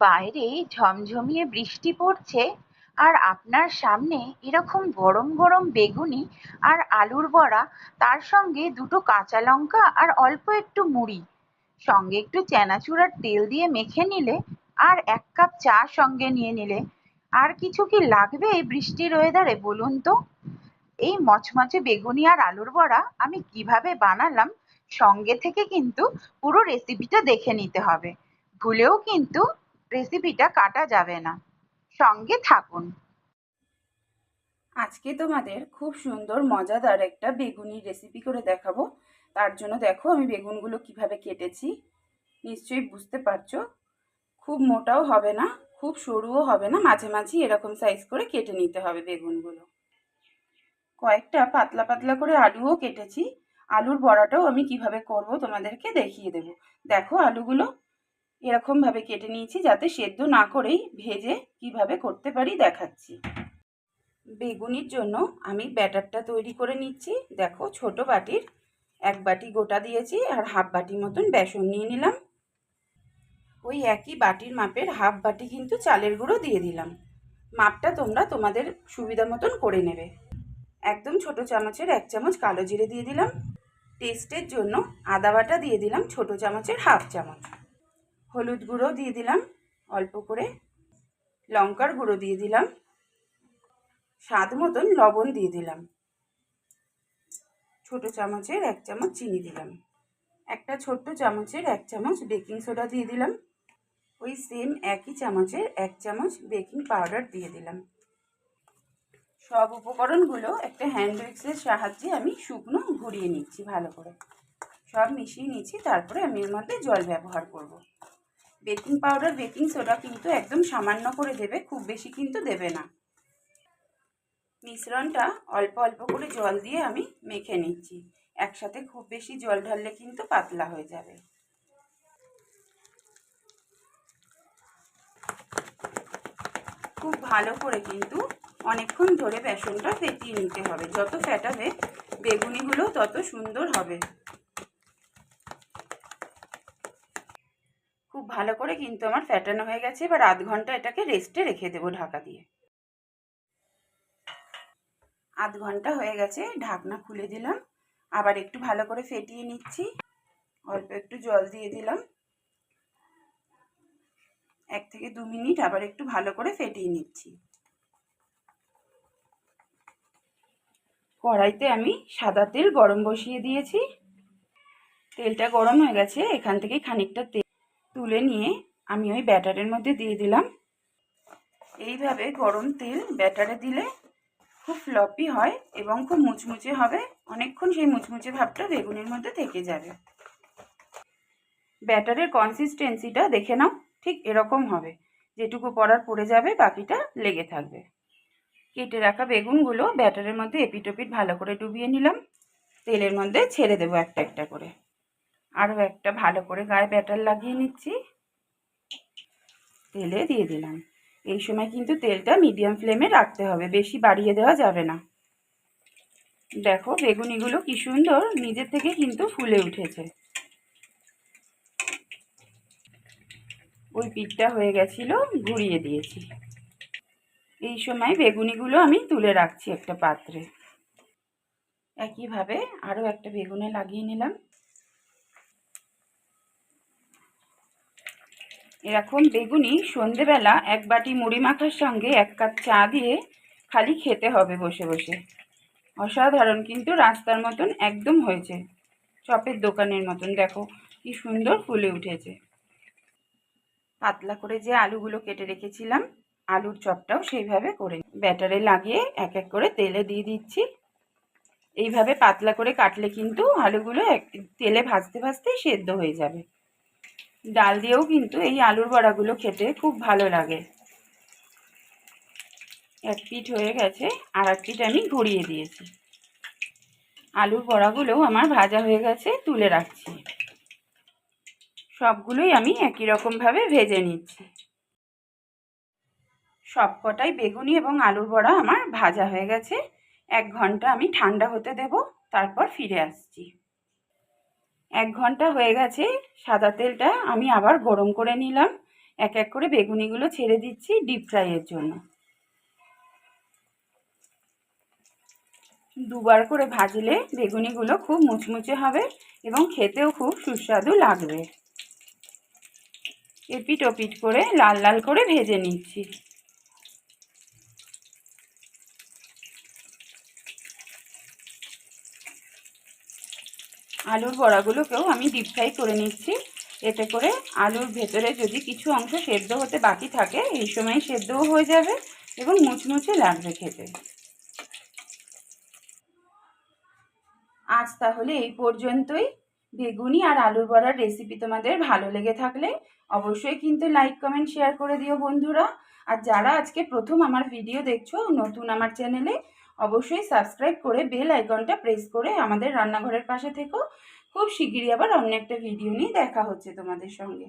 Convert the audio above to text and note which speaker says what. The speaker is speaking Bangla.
Speaker 1: বাইরে ঝমঝমিয়ে বৃষ্টি পড়ছে আর আপনার সামনে এরকম গরম গরম বেগুনি আর আলুর বড়া, তার সঙ্গে দুটো কাঁচা লঙ্কা আর অল্প একটু মুড়ি। সঙ্গে একটু চানাচুর তেল দিয়ে মেখে নিলে আর এক কাপ চা সঙ্গে নিয়ে নিলে। আর কিছু কি লাগবে এই বৃষ্টির ওয়েদারে বলুন তো? এই মচমচে বেগুনি আর আলুর বড়া আমি কীভাবে বানালাম সঙ্গে থেকে কিন্তু পুরো রেসিপিটা দেখে নিতে হবে। ভুলেও কিন্তু রেসিপিটা কাটা যাবে না। সঙ্গে থাকুন।
Speaker 2: আজকে তোমাদের খুব সুন্দর, মজাদার একটা বেগুনি রেসিপি করে দেখাবো। তার জন্য দেখো আমি বেগুনগুলো কীভাবে কেটেছি। নিশ্চয়ই বুঝতে পারছ? খুব মোটাও হবে না, খুব সরুও হবে না, মাঝে মাঝামাঝি এরকম সাইজ করে কেটে নিতে হবে বেগুনগুলো। কয়েকটা পাতলা পাতলা করে আলুও কেটেছি। আলুর বড়াটাও আমি কীভাবে করব তোমাদেরকে দেখিয়ে দেব। দেখো আলুগুলো এরকমভাবে কেটে নিয়েছি যাতে সেদ্ধ না করেই ভেজে কীভাবে করতে পারি দেখাচ্ছি। বেগুনির জন্য আমি ব্যাটারটা তৈরি করে নিচ্ছি। দেখো, ছোট বাটির এক বাটি গোটা দিয়েছি আর হাফ বাটি মতন বেসন নিয়ে নিলাম। ওই একই বাটির মাপের হাফ বাটি কিন্তু চালের গুঁড়ো দিয়ে দিলাম। মাপটা তোমরা তোমাদের সুবিধা মতন করে নেবে। একদম ছোট চামচের এক চামচ কালো জিরে দিয়ে দিলাম। টেস্টের জন্য আদা বাটা দিয়ে দিলাম ছোট চামচের হাফ চামচ। হলুদ গুঁড়ো দিয়ে দিলাম, অল্প করে। লঙ্কার গুঁড়ো দিয়ে দিলাম। স্বাদ মতন লবণ দিয়ে দিলাম। ছোট চামচের এক চামচ চিনি দিলাম। একটা ছোট্ট চামচের এক চামচ বেকিং সোডা দিয়ে দিলাম। ওই সেম একই চামচের এক চামচ বেকিং পাউডার দিয়ে দিলাম। সব উপকরণগুলো একটা হ্যান্ড উইক্সের সাহায্যে আমি শুকনো ঘুরিয়ে নিচ্ছি ভালো করে। সব মিশিয়ে নিচ্ছি, তারপরে আমি এর মধ্যে জল ব্যবহার করব। বেকিং পাউডার, বেকিং সোডা কিন্তু একদম সামান্য করে দেবে, খুব বেশি কিন্তু দেবে না। মিশ্রণটা অল্প অল্প করে জল দিয়ে আমি মেখে নিচ্ছি। একসাথে খুব বেশি জল ঢাললে কিন্তু পাতলা হয়ে যাবে। খুব ভালো করে কিন্তু অনেকক্ষণ ধরে বেসনটা ফেটিয়ে নিতে হবে। যত ফেটাবে বেগুনিগুলো তত সুন্দর হবে। ভালো করে কিন্তু আমার ফ্যাটানো হয়ে গেছে। এবার আধ ঘণ্টা এটাকে রেস্টে রেখে দেবো ঢাকা দিয়ে। আধ ঘণ্টা হয়ে গেছে, ঢাকনা খুলে দিলাম। আবার একটু ভালো করে ফেটিয়ে নিচ্ছি। অল্প একটু জল দিয়ে দিলাম। এক থেকে দু মিনিট আবার একটু ভালো করে ফেটিয়ে নিচ্ছি। কড়াইতে আমি সাদা তেল গরম বসিয়ে দিয়েছি। তেলটা গরম হয়ে গেছে, এখান থেকে খানিকটা তেল তুলে নিয়ে আমি ওই ব্যাটারের মধ্যে দিয়ে দিলাম। এইভাবে গরম তেল ব্যাটারে দিলে খুব ফ্লপি হয় এবং খুব মুচমুচে হবে। অনেকক্ষণ সেই মুচমুচে ভাবটা বেগুনের মধ্যে থেকে যাবে। ব্যাটারের কনসিস্টেন্সিটা দেখে নাও, ঠিক এরকম হবে। যেটুকু পড়ার পড়ে যাবে, বাকিটা লেগে থাকবে। কেটে রাখা বেগুনগুলো ব্যাটারের মধ্যে এপিটোপিট ভালো করে ডুবিয়ে নিলাম। তেলের মধ্যে ছেড়ে দেবো একটা একটা করে। আরও একটা ভালো করে গায়ে ব্যাটার লাগিয়ে নিচ্ছি। তেলে দিয়ে দিলাম। এই সময় কিন্তু তেলটা মিডিয়াম ফ্লেমে রাখতে হবে, বেশি বাড়িয়ে দেওয়া যাবে না। দেখো বেগুনিগুলো কি সুন্দর, নিজের থেকে কিন্তু ফুলে উঠেছে। ওই পিঠটা হয়ে গেছিল, ঘুরিয়ে দিয়েছি। এই সময় বেগুনিগুলো আমি তুলে রাখছি একটা পাত্রে। একইভাবে আরও একটা বেগুনে লাগিয়ে নিলাম। এরকম বেগুনি সন্ধেবেলা এক বাটি মুড়ি মাখার সঙ্গে এক কাপ চা দিয়ে খালি খেতে হবে বসে বসে। অসাধারণ কিন্তু রাস্তার মতন একদম হয়েছে। চপের দোকানের মতন, দেখো কি সুন্দর ফুলে উঠেছে। পাতলা করে যে আলুগুলো কেটে রেখেছিলাম, আলুর চপটাও সেইভাবে করে ব্যাটারে লাগিয়ে এক এক করে তেলে দিয়ে দিচ্ছি। এইভাবে পাতলা করে কাটলে কিন্তু আলুগুলো তেলে ভাজতে ভাজতেই সেদ্ধ হয়ে যাবে। ডাল দিয়েও কিন্তু এই আলুর বড়াগুলো খেতে খুব ভালো লাগে। এক পিঠ হয়ে গেছে, আর এক পিঠ আমি ঘুরিয়ে দিয়েছি। আলুর বড়াগুলোও আমার ভাজা হয়ে গেছে, তুলে রাখছি। সবগুলোই আমি একই রকমভাবে ভেজে নিচ্ছি। সব কটাই বেগুনি এবং আলুর বড়া আমার ভাজা হয়ে গেছে। এক ঘণ্টা আমি ঠান্ডা হতে দেব, তারপর ফিরে আসছি। এক ঘণ্টা হয়ে গেছে, সাদা তেলটা আমি আবার গরম করে নিলাম। এক এক করে বেগুনিগুলো ছেড়ে দিচ্ছি ডিপ ফ্রাইয়ের জন্য। দুবার করে ভাজলে বেগুনিগুলো খুব মুচমুচে হবে এবং খেতেও খুব সুস্বাদু লাগবে। এপিট ওপিট করে লাল লাল করে ভেজে নিচ্ছি। আলুর বড়াগুলোকেও আমি ডিপ ফ্রাই করে নিচ্ছি। এতে করে আলুর ভেতরে যদি কিছু অংশ সেদ্ধ হতে বাকি থাকে, এই সময় সেদ্ধও হয়ে যাবে এবং মুচমুচে লাগবে খেতে। আজ তাহলে এই পর্যন্তই। বেগুনি আর আলুর বড়ার রেসিপি তোমাদের ভালো লেগে থাকলে অবশ্যই কিন্তু লাইক কমেন্ট শেয়ার করে দিও বন্ধুরা। আর যারা আজকে প্রথম আমার ভিডিও দেখছ, নতুন আমার চ্যানেলে অবশ্যই সাবস্ক্রাইব করে বেল আইকনটা প্রেস করে আমাদের রান্নাঘরের পাশে থেকো। খুব শিগগিরই আবার অন্য একটা ভিডিও নিয়ে দেখা হচ্ছে তোমাদের সঙ্গে।